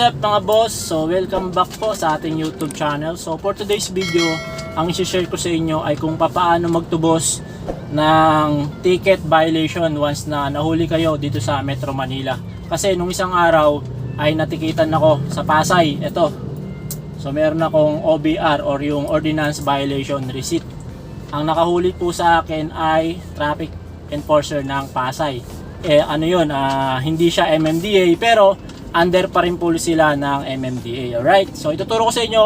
up mga boss? So welcome back po sa ating YouTube channel. So for today's video, ang isi-share ko sa inyo ay kung paano magtubos ng ticket violation once na nahuli kayo dito sa Metro Manila. Kasi nung isang araw ay natikitan ako sa Pasay. Ito. So meron akong OBR or yung Ordinance Violation Receipt. Ang nakahuli po sa akin ay traffic enforcer ng Pasay. Eh ano yun, ah, hindi siya MMDA pero under pa rin po sila ng MMDA. Alright? So ituturo ko sa inyo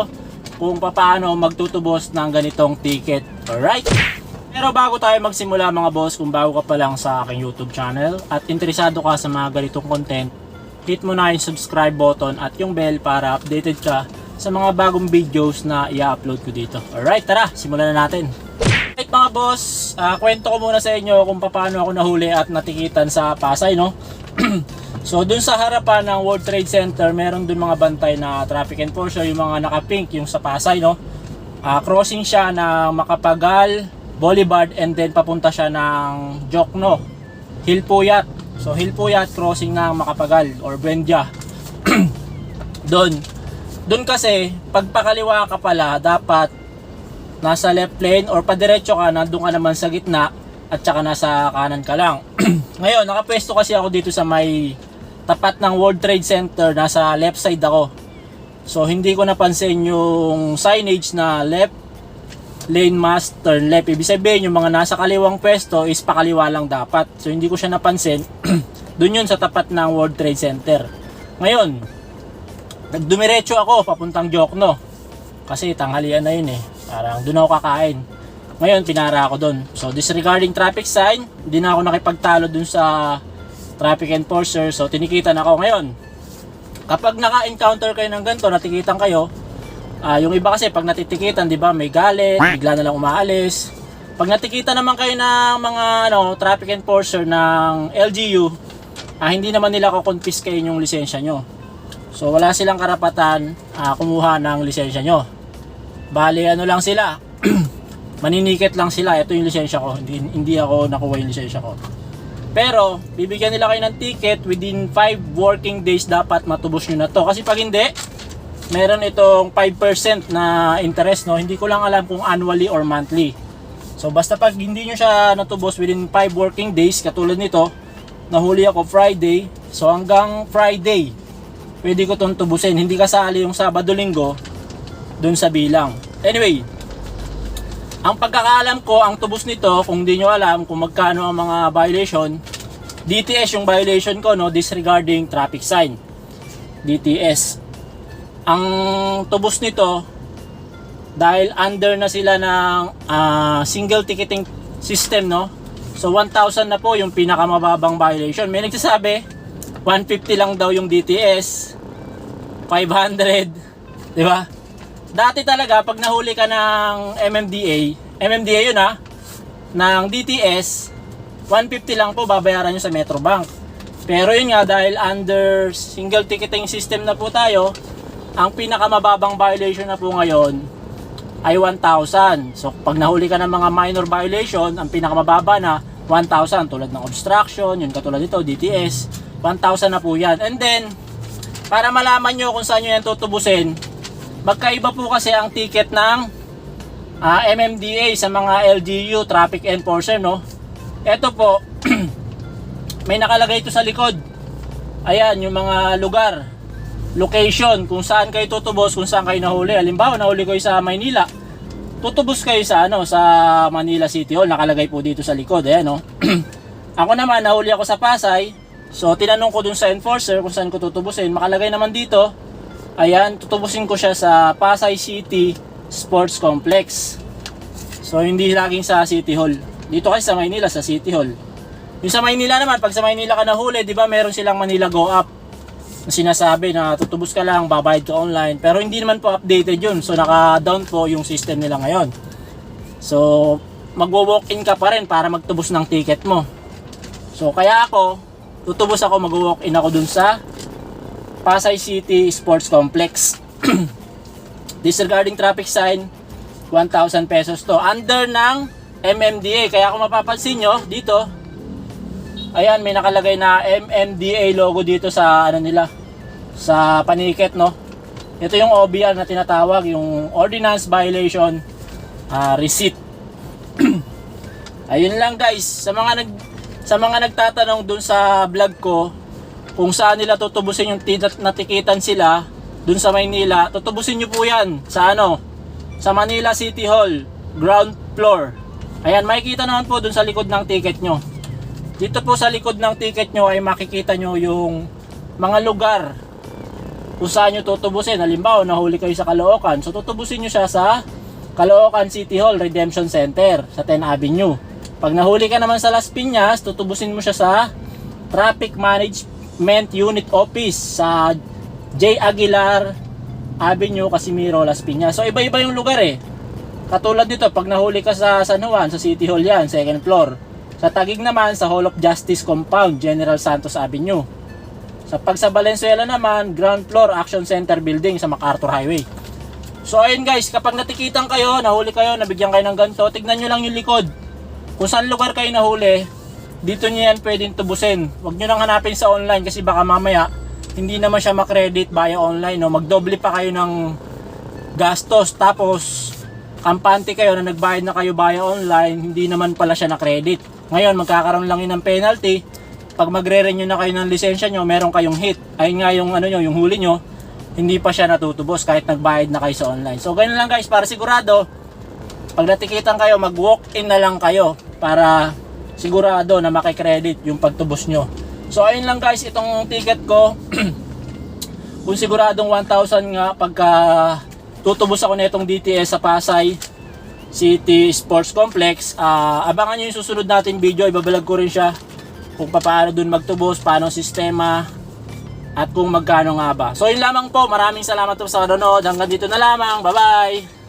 kung paano magtutubos ng ganitong ticket. Alright? Pero bago tayo magsimula mga boss, kung bago ka pa lang sa aking YouTube channel at interesado ka sa mga ganitong content, hit mo na yung subscribe button at yung bell para updated ka sa mga bagong videos na i-upload ko dito. Alright, tara, simulan na natin. Alright mga boss, ah, kwento ko muna sa inyo kung paano ako nahuli at natikitan sa Pasay, no? so dun sa harapan ng World Trade Center, meron dun mga bantay na traffic enforcer, yung mga naka-pink, yung sa Pasay, no? Ah, crossing siya ng Makapagal, Boulevard, and then papunta siya ng Jokno, Hilpuyat. So Hilpuyat, crossing ng Makapagal or Buendia. Doon. Doon kasi, pag pakaliwa ka pala, dapat nasa left lane or padiretso ka, nandun ka naman sa gitna at saka nasa kanan ka lang. Ngayon, nakapwesto kasi ako dito sa may tapat ng World Trade Center, nasa left side ako. So, hindi ko napansin yung signage na left lane must turn left. Ibig sabihin, yung mga nasa kaliwang pwesto is pakaliwa lang dapat. So, hindi ko siya napansin. Doon yun sa tapat ng World Trade Center. Ngayon, nagdumiretso ako papuntang Jokno. Kasi tanghalian na yun eh. Parang doon ako kakain. Ngayon, pinara ako doon. So, disregarding traffic sign, hindi na ako nakipagtalo doon sa traffic enforcer. So, tinikitan ako ngayon. Kapag naka-encounter kayo ng ganito, natikitan kayo, ah, yung iba kasi pag natitikitan, di ba, may galit, bigla na lang umaalis. Pag natikitan naman kayo ng mga ano, traffic enforcer ng LGU, ah, hindi naman nila kukonfiskate yung lisensya nyo. So wala silang karapatan ah, kumuha ng lisensya nyo. Bali ano lang sila, maninikit lang sila. Ito yung lisensya ko, hindi, hindi ako nakuha yung lisensya ko. Pero, bibigyan nila kayo ng ticket within 5 working days dapat matubos nyo na to. Kasi pag hindi, meron itong 5% na interest, no? Hindi ko lang alam kung annually or monthly. So, basta pag hindi nyo siya natubos within 5 working days, katulad nito, nahuli ako Friday, so hanggang Friday, pwede ko itong tubusin. Hindi kasali yung Sabado-Linggo dun sa bilang. Anyway, ang pagkakaalam ko, ang tubos nito, kung di nyo alam kung magkano ang mga violation, DTS yung violation ko, no, disregarding traffic sign. DTS. Ang tubos nito, dahil under na sila ng ah, single ticketing system, no? So 1,000 na po yung pinakamababang violation. May nagsasabi, 150 lang daw yung DTS, 500, di ba? Dati talaga, pag nahuli ka ng MMDA, MMDA yun ha, ng DTS, 150 lang po babayaran nyo sa Metrobank. Pero yun nga, dahil under single ticketing system na po tayo, ang pinakamababang violation na po ngayon ay 1,000. So, pag nahuli ka ng mga minor violation, ang pinakamababa na 1,000 tulad ng obstruction, yun katulad nito, DTS, 1,000 na po yan. And then, para malaman nyo kung saan nyo yan tutubusin, magkaiba po kasi ang ticket ng ah, MMDA sa mga LGU, traffic enforcer, no? Ito po, may nakalagay ito sa likod. Ayan, yung mga lugar, location, kung saan kayo tutubos, kung saan kayo nahuli. Halimbawa, nahuli kayo sa Maynila. Tutubos kayo sa ano, sa Manila City Hall, nakalagay po dito sa likod, ayan, no? ako naman, nahuli ako sa Pasay. So, tinanong ko dun sa enforcer kung saan ko tutubusin. Makalagay naman dito, ayan, tutubusin ko siya sa Pasay City Sports Complex. So, hindi laging sa City Hall. Dito kasi sa Maynila, sa City Hall. Yung sa Maynila naman, pag sa Maynila ka nahuli, di ba meron silang Manila Go Up na sinasabi na tutubos ka lang, babayad ka online. Pero hindi naman po updated yun. So, naka-down po yung system nila ngayon. So, magwo-walk-in ka pa rin para magtubos ng ticket mo. So, kaya ako, tutubos ako, mag-walk-in ako dun sa Pasay City Sports Complex. Disregarding traffic sign, 1,000 pesos to. Under ng MMDA. Kaya kung mapapansin nyo, dito, ayan, may nakalagay na MMDA logo dito sa ano nila, sa paniket no. Ito yung OBR na tinatawag, yung Ordinance Violation ah, Receipt. Ayun lang guys, sa mga nag sa mga nagtatanong dun sa vlog ko kung saan nila tutubusin yung natikitan sila dun sa Maynila, tutubusin nyo po yan sa ano, sa Manila City Hall, ground floor. Ayan, makikita naman po dun sa likod ng ticket nyo. Dito po sa likod ng ticket nyo ay makikita nyo yung mga lugar kung saan nyo tutubusin. Halimbawa, nahuli kayo sa Caloocan. So, tutubusin nyo siya sa Caloocan City Hall Redemption Center sa 10 Avenue. Pag nahuli ka naman sa Las Piñas, tutubusin mo siya sa Traffic Management Unit Office sa J. Aguilar Avenue, Casimiro, Las Piñas. So, iba-iba yung lugar eh. Katulad dito, pag nahuli ka sa San Juan, sa City Hall yan, second floor. Sa Tagig naman, sa Hall of Justice Compound, General Santos Avenue. Sa pag sa Valenzuela naman, ground floor Action Center Building sa MacArthur Highway. So ayun guys, kapag natikitan kayo, nahuli kayo, nabigyan kayo ng ganito, tignan nyo lang yung likod. Kung saan lugar kayo nahuli, dito nyo yan pwedeng tubusin. Huwag nyo nang hanapin sa online kasi baka mamaya hindi naman siya makredit via online. No? Magdoble pa kayo ng gastos tapos kampante kayo na nagbayad na kayo via online, hindi naman pala siya na-credit. Ngayon, magkakaroon lang yun ng penalty. Pag magre-renew na kayo ng lisensya nyo, meron kayong hit. Ayun nga yung, ano nyo, yung huli nyo, hindi pa siya natutubos kahit nagbayad na kayo sa online. So, ganun lang guys, para sigurado, pag natikitan kayo, mag-walk-in na lang kayo para sigurado na makikredit yung pagtubos nyo. So, ayun lang guys, itong ticket ko, kung siguradong 1,000 nga pagka tutubos ako nitong DTS sa Pasay City Sports Complex, ah, abangan nyo yung susunod nating video, ibabalag ko rin siya kung paano dun magtubos, paano sistema, at kung magkano nga ba. So yun lamang po, maraming salamat po sa nanonood. Hanggang dito na lamang. Bye-bye!